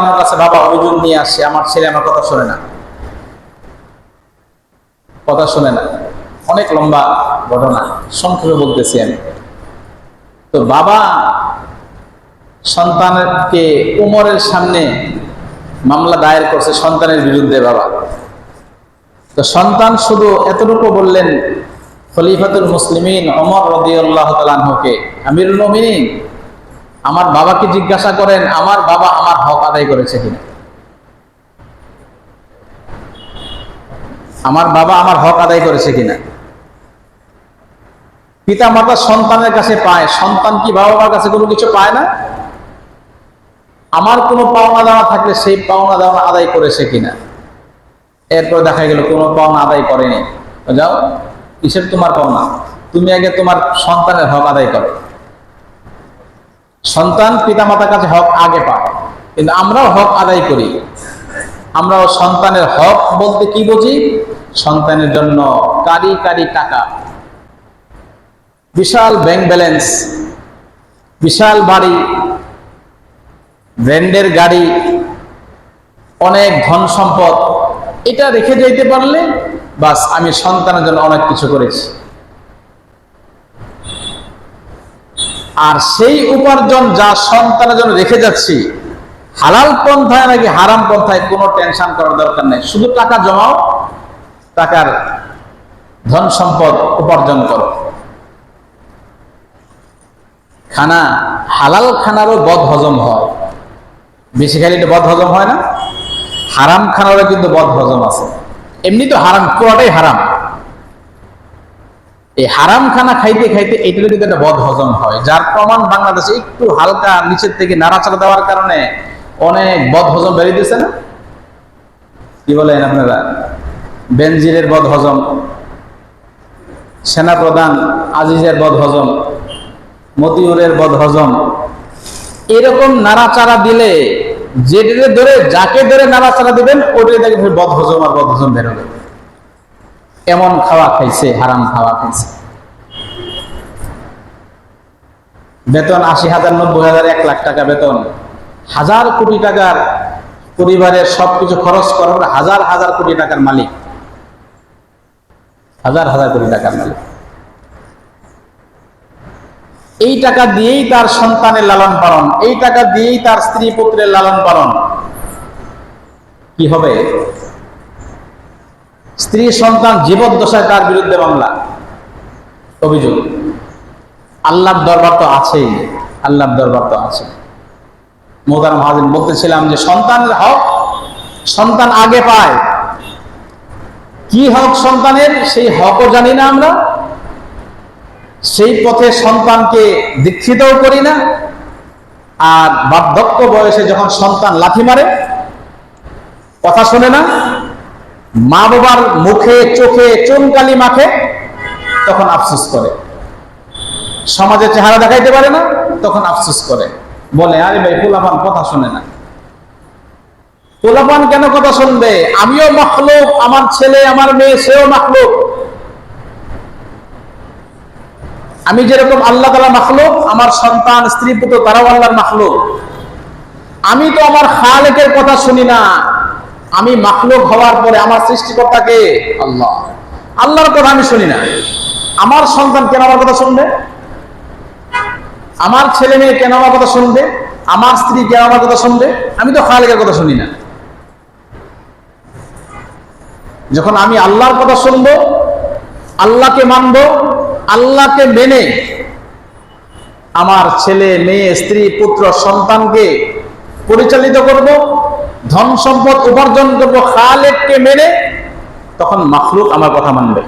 আমার কাছে, বাবা ওজন নিয়ে আসছে আমার ছেলে আমার কথা শোনে না। কথা শোনে না। অনেক লম্বা ঘটনা, সংক্ষেপে বলতেছি আমি। তো বাবা সন্তানকে উমরের সামনে মামলা দায়ের করছে সন্তানের বিরুদ্ধে বাবা। তো সন্তান শুধু এতটুকু বললেন, খলিফাতুল মুসলিমিন অমর রদিউল্লাহ তালানহকে আমিরুল মমিনিন আমার বাবাকে জিজ্ঞাসা করেন, আমার বাবা আমার হক আদায় করেছে কিনা? আমার বাবা আমার হক আদায় করেছে কিনা? পিতা মাতা সন্তানের কাছে পায়, সন্তান কি বাবা মার কাছে কোনো কিছু পায় না? আমার কোনো পাওনা দেওয়া থাকলে সেই পাওনা দেওয়া আদায় করেছে কিনা? এরপর দেখা গেল, কোনো পাওনা আদায় করেনি। যাও, কিসের তোমার পাওনা? তুমি আগে তোমার সন্তানের হক আদায় করো। সন্তান পিতা মাতার কাছে হক আগে পায়। কিন্তু আমরাও হক আদায় করি। আমরাও সন্তানের হক বলতে কি বুঝি? সন্তানের জন্য কারি কারি টাকা। বিশাল ব্যাংক ব্যালেন্স, বিশাল বাড়ি, ব্র্যান্ডের গাড়ি, অনেক ধন সম্পদ। এটা রেখে যেতে পারলে বাস আমি সন্তানের জন্য অনেক কিছু করেছি। আর সেই উপার্জন যা সন্তানের জন্য রেখে যাচ্ছি, হালাল পন্থায় নাকি হারাম পন্থায় কোনো টেনশন করার দরকার নেই। শুধু টাকা জমাও, টাকার ধন সম্পদ উপার্জন করো। খানা, হালাল খানারও বদ হজম হয়। বেশি খালি বদ হজম হয় না। হারাম খানারও কিন্তু বদ হজম আছে। এমনি তো হারাম, পুরোটাই হারাম। এই হারাম খানা খাইতে খাইতে এটার কিন্তু একটা বদ হজম হয়, যার প্রমাণ বাংলাদেশে একটু হালকা নিচের থেকে নাড়াচাড়া দেওয়ার কারণে অনেক বদ হজম বেরিয়ে দিচ্ছে না? কি বলেন আপনারা? বেনজিরের বদ হজম, সেনাপ্রধান আজিজের বদ হজম, মতিউরের বদ হজম, এরকম নাড়াচাড়া দিলে যেটাকে ধরে, যাকে ধরে নাড়াচাড়া দিবেন, ওটাই দেখে বদ হজম আর বদ হজম বেরোবে এমন খাওয়া খাইছে, হারাম খাওয়া খাইছে। বেতন আশি হাজার, নব্বই হাজার, এক লাখ টাকা বেতন। হাজার কোটি টাকার পরিবারের সবকিছু খরচ করার হাজার হাজার কোটি টাকার মালিক। হাজার হাজার কোটি টাকার মালিক। এই টাকা দিয়েই তার সন্তানের লালন পালন, এই টাকা দিয়েই তার স্ত্রী পুত্রের লালন পালন। কি হবে? স্ত্রী সন্তান জীবদ্দশায় তার বিরুদ্ধে মামলা। অভিযোগ। আল্লাহর দরবার তো আছেই। আল্লাহর দরবার তো আছে। মোদার মহাজিন বলতেছিলাম যে সন্তানের হক সন্তান আগে পায়। কি হক সন্তানের সেই হকও জানি না আমরা। সেই পথে সন্তানকে দীক্ষিতও করি না। আর বার্ধক্য বয়সে যখন সন্তান লাথি মারে, কথা শোনে না মা বাবার মুখে, চোখে, চুনকালি মাখে, তখন আফসোস করে। সমাজে চেহারা দেখাইতে পারে না, তখন আফসোস করে। বলে, আরে ভাই, পোলাপান কথা শোনে না। পোলাপান কেন কথা শুনবে? আমিও মাখলুক, আমার ছেলে, আমার মেয়ে, সেও মাখলুক। আমি যেরকম আল্লাহ তালা মাখলুক, আমার সন্তান, স্ত্রী পুত্র, তারাও আল্লাহর মাখলুক। আমি তো আমার খালেকের কথা শুনি না। আমি মাখলুক হওয়ার পরে আমার সৃষ্টিকর্তাকে আল্লাহ। আল্লাহর কথা আমি শুনি না। আমার সন্তান কেন আমার কথা শুনবে? আমার ছেলে মেয়ে কেন আমার কথা শুনবে? আমার স্ত্রী কেন আমার কথা শুনবে? আমি তো খালেকের কথা শুনি না। যখন আমি আল্লাহর কথা শুনব, আল্লাহকে মানব, আল্লাহকে মেনে আমার ছেলে, মেয়ে, স্ত্রী, পুত্র, সন্তানকে পরিচালিত করব ধন সম্পদ উপার্জন করব খালেককে মেনে তখন মাখলুক আমার কথা মানবে।